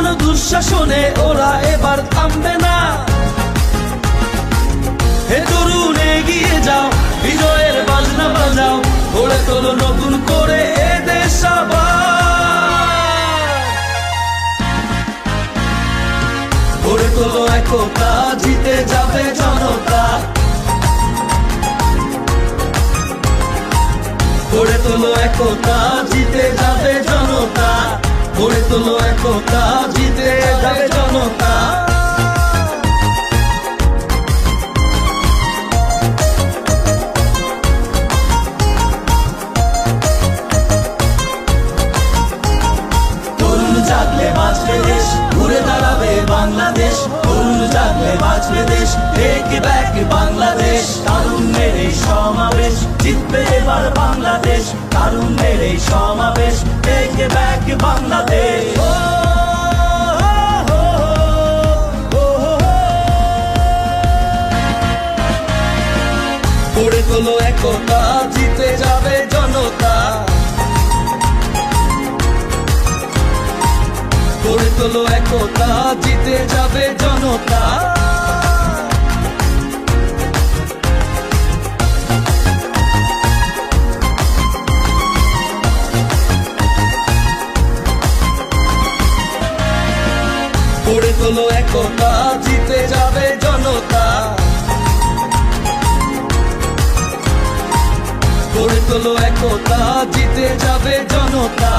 কোন দুঃশাসনে ওরা এবার থামবে না হে তরুণ, এগিয়ে যাও, বিজয়ের বাজনা বাজাও, গড়ে তোলো নতুন করে এ দেশ। গড়ে তোলো একতা, জিতে যাবে জনতা গড়ে তোলো একতা, জিতে যাবে গড়ে তোলো একতা, জিতে যাবে জনতা। ঘুরে দাঁড়াবে বাংলাদেশ। তরুণ জাগলে বাঁচবে দেশ ব্যাক সমাবেশ জিতবে এবার বাংলাদেশ। তারুণ্যের এই সমাবেশ। Take back Bangladesh. গড়ে তোলো একতা, জিতে যাবে জনতা। গড়ে তোলো একতা, জিতে যাবে জনতা। গড়ে তোলো একতা জিতে যাবে জনতা। গড়ে তোলো একতা জিতে যাবে জনতা।